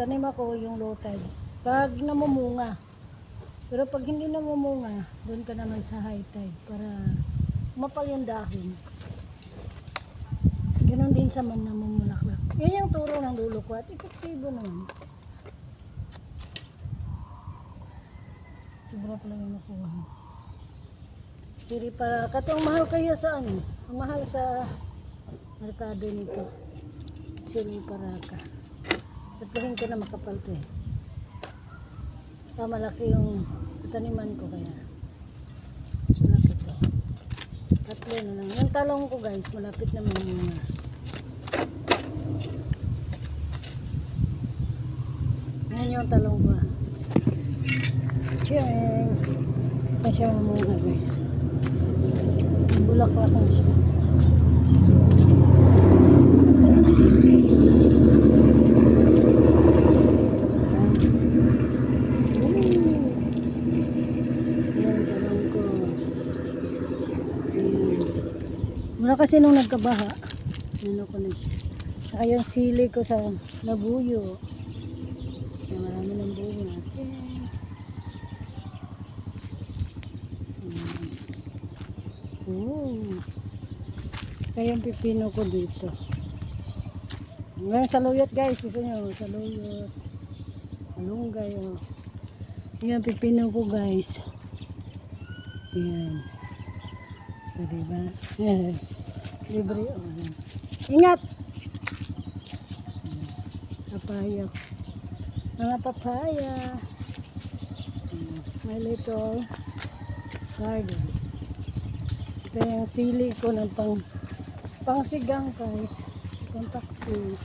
magtanim ako yung low tide. Pag namumunga. Pero pag hindi namumunga, doon ka naman sa high tide para mapal yung dahon. Ganon din sa man namumulaklak. Yan yung turo ng lolo ko at epektibo naman. Sobra pala yung nakuha. Siri para, katong mahal kaya sa ano? Ang mahal sa merkado nito. Siri para ka. Pagpahing ko na makapal to eh. Ah, malaki yung taniman ko kaya. Malaki to. Tatlo na lang. Yung talong ko guys, malapit naman yung mga. Yan yung talong ko. Ching! Kasi siya muna guys. Bulaklak na siya. Ayan, talong ko. Ayan. Mula kasi nung nagkabaha, ano ko na siya. Yung sili ko sa labuyo. Ayan, marami ng bunga. Ayan. Oh. Kaya yung pipino ko dito. Ngayon saluyot guys, gusto nyo, saluyot. Malunggay, oh. Yan, pipino ko guys. Yan. So, diba? Yan. Libre. Yan. Ingat! Papaya. Mga papaya. My little garden. Ito yung sili ko ng pang pangsigang guys. Pang taksi.